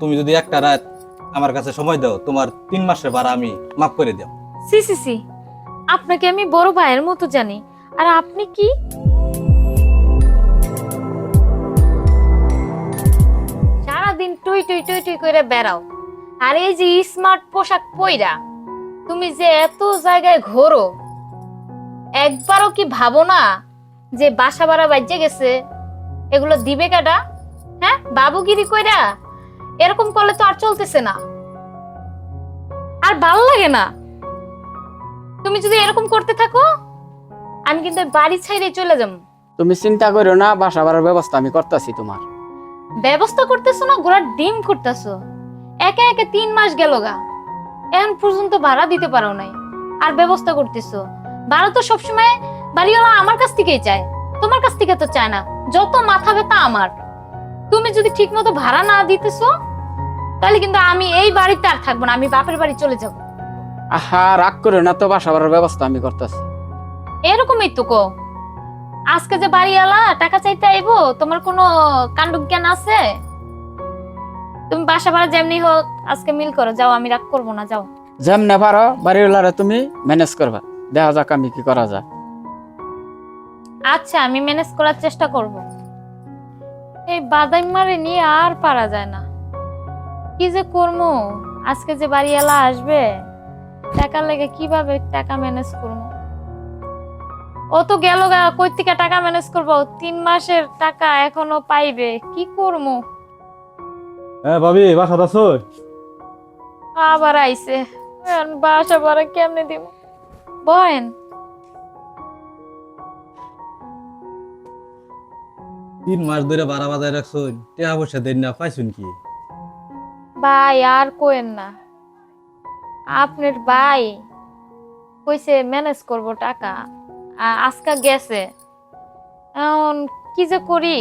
তুমি যদি একটা রাত আমার কাছে সময় দাও, তোমার তিন মাসের ভাড়া আমি মাফ করে দাও সি সি সি। আপনাকে আমি বড় ভাইয়ের মতো জানি। আর আপনি কি? সারাদিন টুই টুই টুই টুই করে বেড়াও। আর এই যে স্মার্ট পোশাক পইরা, তুমি যে এত জায়গায় ঘোরো, একবারও কি ভাবো না যে বাসা ভাড়া বাজ্যে গেছে? এগুলো দিবে কেডা হ্যাঁ বাবুগিরি কইরা? এরকম করলে তো আর চলতেছে না। আর ভালো লাগে না। তুমি যদি এরকম করতে থাকো আমি কিন্তু বাড়ি ছাইরে চলে যাব। তুমি চিন্তা করো না বাসা বাড়ার ব্যবস্থা আমি করতেছি তোমার। ব্যবস্থা করতেছো না ঘোড়ার ডিম করতেছো। একে একে তিন মাস গেল গা। এখন পর্যন্ত ভাড়া দিতে পারো নাই। আর ব্যবস্থা করতেছো। ভাড়া তো সবসময় বাড়িওয়ালা আমার কাছ থেকেই চায়। তোমার কাছ থেকে তো চায় না। যত মাথা ব্যথা আমার। তুমি যদি ঠিক মতো ভাড়া না দিতেছো তাহলে কিন্তু আমি এই বাড়িতে আর থাকব না আমি বাপের বাড়ি চলে যাব। আহা রাগ করো না তো বাসা বাড়ার ব্যবস্থা আমি করতেছি। এরকমই তো কো। আজকে যে বাড়িওয়ালা টাকা চাইতে আইবো তোমার কোনো কাণ্ড জ্ঞান আছে? তুমি বাসা ভাড়া যেমনি হোক আজকে মিল করো যাও আমি রাগ করব না যাও। যেমনে পারো বাড়িওয়ালারে তুমি ম্যানেজ করবা। দেখা যাক আমি কি করা যায়। আচ্ছা আমি ম্যানেজ করার চেষ্টা করব। এই বাদাম মারে নিয়ে আর পারা যায় না। কি যে করব আজকে যে বাড়িওয়ালা আসবে টাকা লেগে কীভাবে টাকা ম্যানেজ করব ও তো গেল গা কই থেকে টাকা ম্যানেজ করব তিন মাসের টাকা এখনও পাইবে কি করব হ্যাঁ ভাবি বাসাত আছো? আবার আইছে। এখন বাসা ভাড়া কেমনে দিব বহেন। তিন মাস ধরে ভাড়া বাজায় রাখছো টাকা পয়সা দেন না পাইছুন কি? ভাই আর কোয়েন না। আপনার ভাই কইছে ম্যানেজ করব টাকা আজকা গেছে। এখন কি যে করি?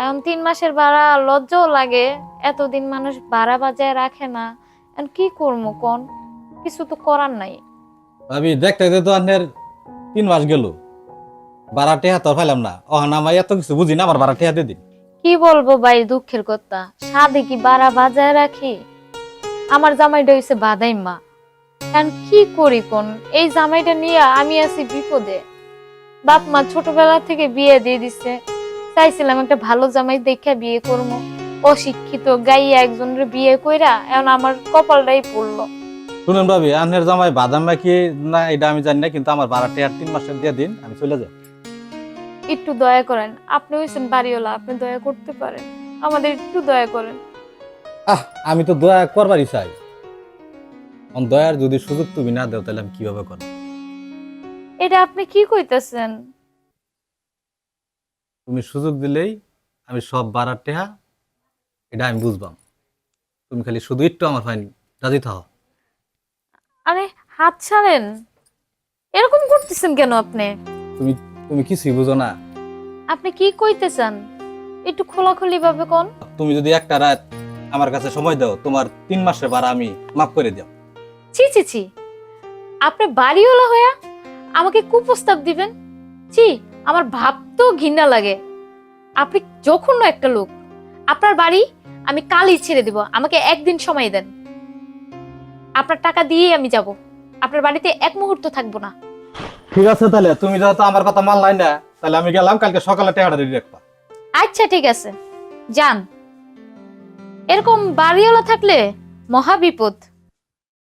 এখন তিন মাসের ভাড়া লজ্জাও লাগে এতদিন মানুষ ভাড়া বাজায় রাখে না। এখন কি করব কোন? কিছু তো করার নাই। ভাবি দেখতে দেখতে তো আপনার তিন মাস গেল। ভাড়া টেহা তো পাইলাম না। অহন আমি এত কিছু বুঝি না আমার দিন কি বলব ভাই দুঃখের কথা। সাদে কি বাড়া বাজায় রাখি? আমার জামাইটা হইছে বাদাইমা এখন কি করি কোন? এই জামাইটা নিয়ে আমি আছি বিপদে। বাপ মা ছোটবেলা থেকে বিয়ে দিয়ে দিছে। চাইছিলাম একটা ভালো জামাই দেখে বিয়ে করব। অশিক্ষিত গাইয়া একজনের বিয়ে কইরা এখন আমার কপালটাই পড়ল। শুনুন ভাবি আপনার জামাই বাদাম নাকি না এটা আমি জানি না কিন্তু আমার ভাড়া আর তিন মাসের দিয়ে দিন আমি চলে যাই। একটু দয়া করেন। আপনি হইছেন বাড়িওয়ালা আপনি দয়া করতে পারেন। আমাদের একটু দয়া করেন। আহ আমি তো দয়া করবারই চাই। অন দয়ার যদি সুযোগ তুমি না দাও তাহলে আমি কীভাবে করব? এটা আপনি কি কইতেছেন? তুমি সুযোগ দিলেই আমি সব বাড়ার টেহা এটা আমি বুঝবাম। তুমি খালি শুধু একটু আমার ফাইন রাজি থাও। আরে হাত ছাড়েন। এরকম করতেছেন কেন আপনি? তুমি তুমি কিছুই বুঝো না। আপনি কি কইতে চান একটু খোলাখুলি ভাবে কোন। তুমি যদি একটা রাত আমার কাছে সময় দাও তোমার তিন মাসের ভাড়া আমি মাফ করে দাও। ছি ছি ছি। আপনি বাড়িওয়ালা হইয়া আমাকে কুপ্রস্তাব দিবেন? ছি আমার ভাবতেও ঘৃণা লাগে। আপনি যখন একটা লোক। আপনার বাড়ি আমি কালই ছেড়ে দিব। আমাকে একদিন সময় দেন। আপনার টাকা দিয়েই আমি যাব। আপনার বাড়িতে এক মুহূর্ত থাকব না। ঠিক আছে তাহলে, তুমি যেহেতু আমার কথা মানলাই না, তাহলে আমি গেলাম, কালকে সকালে টেহাটা দিয়ে রাখবা আচ্ছা ঠিক আছে। যান। এরকম বাড়িওয়ালা থাকলে মহা বিপদ।